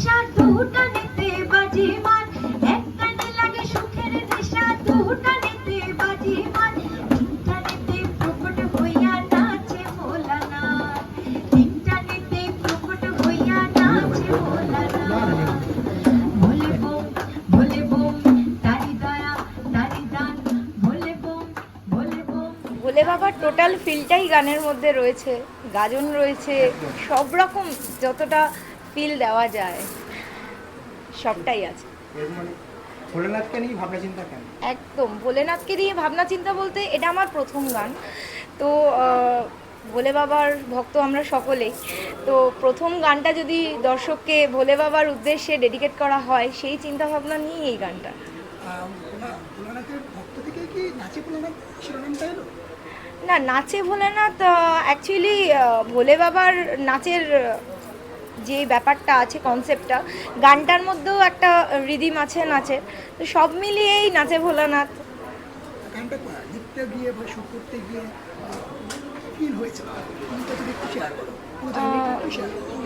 নেশা দুটানেতে বাজি মার। এক কানে লাগে সুখের নেশা বাজি মার। তিনটানেতে প্রকট হইয়া নাচে ভোলানাথ তিনটানেতে প্রকট হইয়া নাচে ভোলানাথ ভোলে বোম ভোলে বোম তারি দয়া তারি দান। ভোলে বোম ভোলে বোম ভোলে বাবার টোটাল ফিলটাই গানের মধ্যে রয়েছে। গাজন রয়েছে সব রকম যতটা ফিল দেওয়া যায়। সবটাই আছে। ভোলেনাথকে নিয়ে ভাবনা চিন্তা কেন? একদম। ভোলেনাথকে দিয়ে ভাবনা চিন্তা বলতে এটা আমার প্রথম গান। তো ভোলে বাবার ভক্ত আমরা সকলেই তো প্রথম গানটা যদি দর্শককে ভোলে বাবার উদ্দেশ্যে ডেডিকেট করা হয় সেই চিন্তা ভাবনা নিয়েই এই গানটা। না নাচে ভোলেনাথ অ্যাকচুয়ালি ভোলে বাবার নাচের যে ব্যাপারটা আছে কনসেপ্টটা গানটার মধ্যেও একটা রিদিম আছে নাচের। তো সব মিলিয়েই নাচে ভোলানাথ।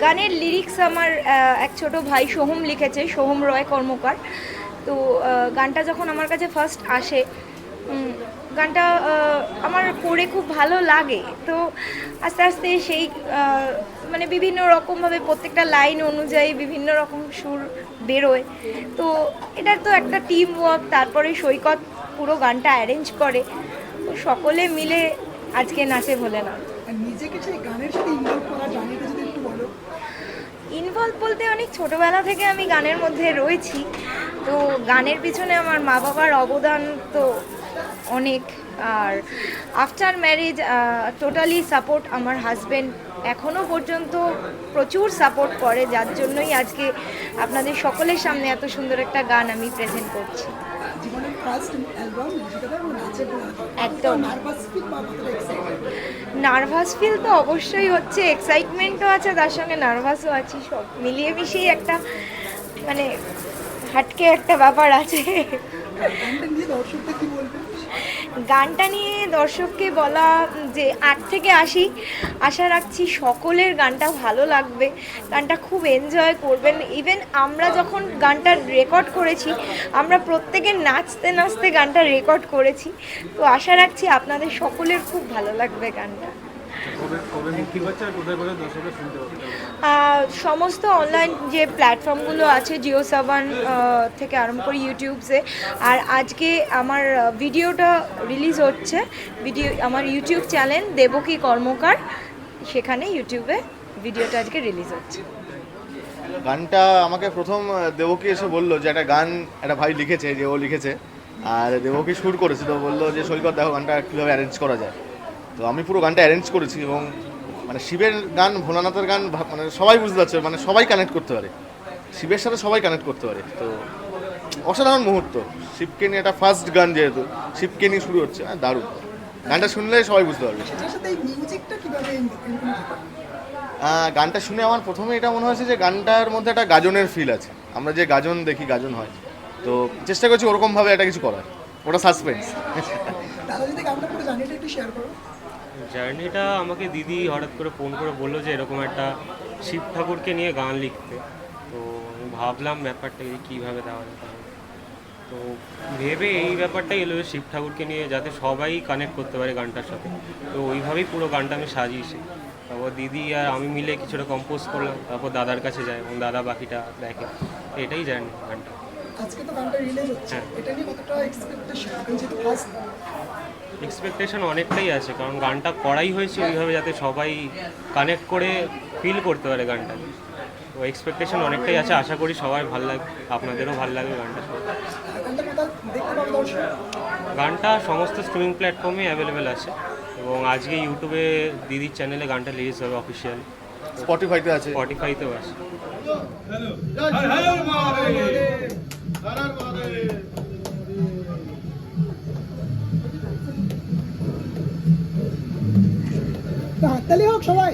গানের লিরিক্স আমার এক ছোট ভাই সোহম লিখেছে সোহম রয় কর্মকার। তো গানটা যখন আমার কাছে ফার্স্ট আসে গানটা আমার পড়ে খুব ভালো লাগে। তো আস্তে আস্তে সেই মানে বিভিন্ন রকমভাবে প্রত্যেকটা লাইন অনুযায়ী বিভিন্ন রকম সুর বেরোয়। তো এটা তো একটা টিম ওয়ার্ক তারপরে সৈকত পুরো গানটা অ্যারেঞ্জ করে। তো সকলে মিলে আজকে নাচে ভোলে না নিজেকে সেই গানের সাথে ইনভলভ করা জার্নিটা যদি একটু বলো। ইনভলভ বলতে অনেক ছোটবেলা থেকে আমি গানের মধ্যে রয়েছি। তো গানের পিছনে আমার মা বাবার অবদান তো অনেক। আর আফটার ম্যারেজ টোটালি সাপোর্ট আমার হাজব্যান্ড এখনও পর্যন্ত প্রচুর সাপোর্ট করে যার জন্যই আজকে আপনাদের সকলের সামনে এত সুন্দর একটা গান আমি প্রেজেন্ট করছি। একদম। নার্ভাস ফিল তো অবশ্যই হচ্ছে এক্সাইটমেন্টও আছে তার সঙ্গে নার্ভাসও আছি সব মিলিয়ে মিশিয়ে একটা মানে হাটকে একটা ব্যাপার আছে। কি বলবে? গানটা নিয়ে দর্শককে বলা, যে আট থেকে আসি আশা রাখছি সকলের গানটা ভালো লাগবে। গানটা খুব এনজয় করবেন। ইভেন আমরা যখন গানটা রেকর্ড করেছি, আমরা প্রত্যেকে নাচতে নাচতে গানটা রেকর্ড করেছি। তো আশা রাখছি আপনাদের সকলের খুব ভালো লাগবে গানটা। সমস্ত অনলাইন যে প্ল্যাটফর্মগুলো আছে জিও সাবান থেকে আরম্ভ করে ইউটিউবসে আর আজকে আমার ভিডিওটা রিলিজ হচ্ছে। ভিডিও আমার ইউটিউব চ্যানেল দেবকী কর্মকার সেখানে ইউটিউবে ভিডিওটা আজকে রিলিজ হচ্ছে। গানটা আমাকে প্রথম দেবকী এসে বলল যে একটা গান একটা ভাই লিখেছে যে ও লিখেছে। আর দেবকী সুর করেছে তো বলল যে সৈকত দেখো গানটা কীভাবে অ্যারেঞ্জ করা যায়। তো আমি পুরো গানটা অ্যারেঞ্জ করেছি এবং মানে শিবের গান ভোলানাথের গান মানে সবাই বুঝতে পারছে মানে সবাই কানেক্ট করতে পারে। শিবের সাথে সবাই কানেক্ট করতে পারে। তো অসাধারণ মুহূর্ত। শিবকে নিয়ে একটা ফার্স্ট গান যেহেতু শিবকে নিয়ে শুরু হচ্ছে হ্যাঁ দারুণ। গানটা শুনলে সবাই বুঝতে পারবে। গানটা শুনে আমার প্রথমে এটা মনে হয়েছে যে গানটার মধ্যে একটা গাজনের ফিল আছে। আমরা যে গাজন দেখি গাজন হয় তো চেষ্টা করছি ওরকমভাবে একটা কিছু করার। ওটা সাসপেন্স জার্নিটা আমাকে দিদি হঠাৎ করে ফোন করে বলল যে এরকম একটা শিব ঠাকুরকে নিয়ে গান লিখতে। তো আমি ভাবলাম ব্যাপারটা যে কীভাবে দেওয়া যেতে পারে তো ভেবে এই ব্যাপারটাই এলো যে শিব ঠাকুরকে নিয়ে যাতে সবাই কানেক্ট করতে পারে গানটার সাথে। তো ওইভাবেই পুরো গানটা আমি সাজিয়েছি। তারপর দিদি আর আমি মিলে কিছুটা কম্পোজ করলাম তারপর দাদার কাছে যাই এবং দাদা বাকিটা দেখে। এটাই জার্নি গানটা। আজকে তো গানটা রিলিজ হচ্ছে। হ্যাঁ। এটা নিয়ে কতটা এক্সপেকটেশন ফার্স্ট এক্সপেকটেশন অনেকটাই আছে কারণ গানটা করাই হয়েছে ওইভাবে যাতে সবাই কানেক্ট করে ফিল করতে পারে গানটা তো এক্সপেকটেশন অনেকটাই আছে আশা করি সবাই ভালো লাগবে আপনাদেরও ভালো লাগবে গানটা গানটা সমস্ত স্ট্রিমিং প্ল্যাটফর্মে অ্যাভেলেবেল আছে এবং আজকে ইউটিউবে দিদির চ্যানেলে গানটা রিলিজ হবে অফিসিয়াল স্পটিফাইতে আছে স্পটিফাইতেও আছে হাততালি হোক সবাই